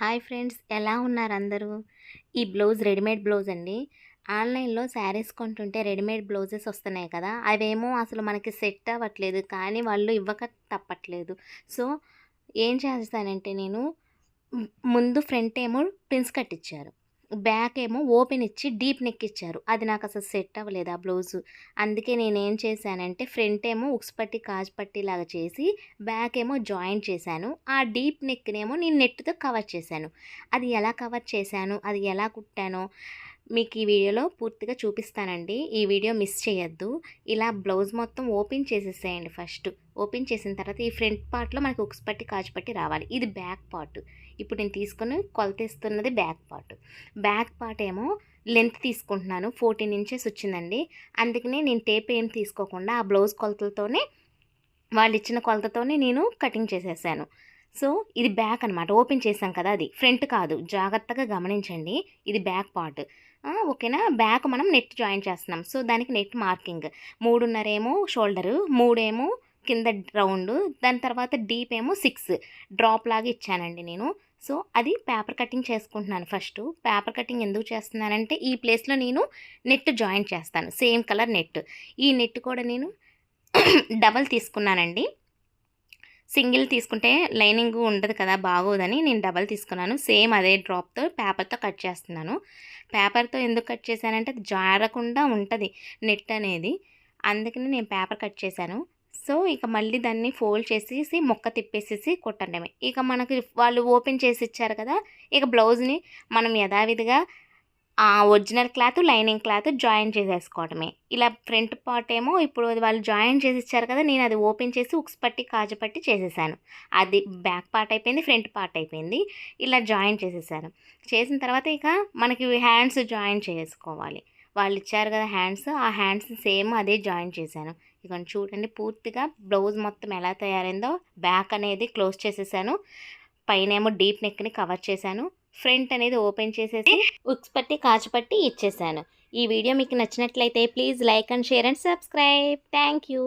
Hi friends ఎలా ఉన్నారు అందరూ? ఈ బ్లౌజ్ రెడీమేడ్ బ్లౌజ్ అండి. ఆన్లైన్లో శారీస్ కొంటుంటే రెడీమేడ్ బ్లౌజెస్ వస్తున్నాయి కదా అవేమో అసలు మనకి సెట్ అవ్వట్లేదు కానీ వాళ్ళు ఇవ్వక తప్పట్లేదు. సో ఏం చేస్తానంటే నేను ముందు ఫ్రంట్ ఏమో ప్రిన్స్ కట్టించారు బ్యాక్ ఏమో ఓపెన్ ఇచ్చి డీప్ నెక్ ఇచ్చారు అది నాకు అసలు సెట్ అవ్వలేదు ఆ బ్లౌజు. అందుకే నేనేం చేశానంటే ఫ్రంట్ ఏమో ఉక్స్ పట్టి కాజ్ పట్టిలాగా చేసి బ్యాక్ ఏమో జాయింట్ చేశాను. ఆ డీప్ నెక్నేమో నేను నెట్తో కవర్ చేశాను. అది ఎలా కవర్ చేశాను? అది ఎలా కుట్టానో? మీకు ఈ వీడియోలో పూర్తిగా చూపిస్తానండి. ఈ వీడియో మిస్ చేయొద్దు. ఇలా బ్లౌజ్ మొత్తం ఓపెన్ చేసేసేయండి ఫస్ట్. ఓపెన్ చేసిన తర్వాత ఈ ఫ్రంట్ పార్ట్లో మనకి ఉక్స్ పట్టి కాజు పట్టి రావాలి. ఇది బ్యాక్ పార్ట్. ఇప్పుడు నేను తీసుకుని కొలతేస్తున్నది బ్యాక్ పార్ట్. బ్యాక్ పార్ట్ ఏమో లెంత్ తీసుకుంటున్నాను. ఫోర్టీన్ ఇంచెస్ వచ్చిందండి. అందుకనే నేను టేప్ ఏం తీసుకోకుండా ఆ బ్లౌజ్ కొలతలతోనే వాళ్ళు ఇచ్చిన కొలతతోనే నేను కటింగ్ చేసేసాను. సో ఇది బ్యాక్ అనమాట ఓపెన్ చేసాం కదా అది. ఫ్రంట్ కాదు. జాగ్రత్తగా గమనించండి. ఇది బ్యాక్ పార్ట్. ఓకేనా? బ్యాక్ మనం నెట్ జాయిన్ చేస్తున్నాం. సో దానికి నెట్ మార్కింగ్. మూడున్నరేమో షోల్డరు మూడేమో కింద రౌండ్ దాని తర్వాత డీప్ ఏమో సిక్స్. డ్రాప్ లాగా ఇచ్చానండి నేను. సో అది పేపర్ కటింగ్ చేసుకుంటున్నాను ఫస్ట్. పేపర్ కటింగ్ ఎందుకు చేస్తున్నానంటే ఈ ప్లేస్లో నేను నెట్ జాయిన్ చేస్తాను. Same colour net. ఈ నెట్ కూడా నేను డబల్ తీసుకున్నానండి. సింగిల్ తీసుకుంటే లైనింగ్ ఉండదు కదా బాగోదని నేను డబల్ తీసుకున్నాను. సేమ్ అదే డ్రాప్తో పేపర్తో కట్ చేస్తున్నాను. పేపర్తో ఎందుకు కట్ చేశానంటే అది జారకుండా ఉంటుంది నెట్ అనేది. అందుకని నేను పేపర్ కట్ చేశాను. సో ఇక మళ్ళీ దాన్ని ఫోల్డ్ చేసేసి మొక్క తిప్పేసేసి కొట్టండమే. ఇక మనకి వాళ్ళు ఓపెన్ చేసి ఇచ్చారు కదా ఇక బ్లౌజ్ని మనం యథావిధిగా original cloth lining cloth join చేసేసుకోవడమే. ఇలా ఫ్రంట్ పార్ట్ ఏమో ఇప్పుడు వాళ్ళు జాయిన్ చేసి ఇచ్చారు కదా నేను అది ఓపెన్ చేసి ఉక్స్ పట్టి కాజు పట్టి చేసేసాను. అది బ్యాక్ పార్ట్ అయిపోయింది ఫ్రంట్ పార్ట్ అయిపోయింది. ఇలా జాయిన్ చేసేసాను. చేసిన తర్వాత ఇక మనకి హ్యాండ్స్ జాయిన్ చేసుకోవాలి. వాళ్ళు ఇచ్చారు కదా హ్యాండ్స్ ఆ హ్యాండ్స్ సేమ్ అదే జాయిన్ చేశాను. ఇక చూడండి పూర్తిగా బ్లౌజ్ మొత్తం ఎలా తయారైందో. బ్యాక్ అనేది క్లోజ్ చేసేసాను. పైన ఏమో డీప్ నెక్ని కవర్ చేశాను. ఫ్రంట్ అనేది ఓపెన్ చేసేసి ఉక్స్ పట్టి కాచు పట్టి ఇచ్చేసాను. ఈ వీడియో మీకు నచ్చినట్లయితే please like and share and subscribe. Thank you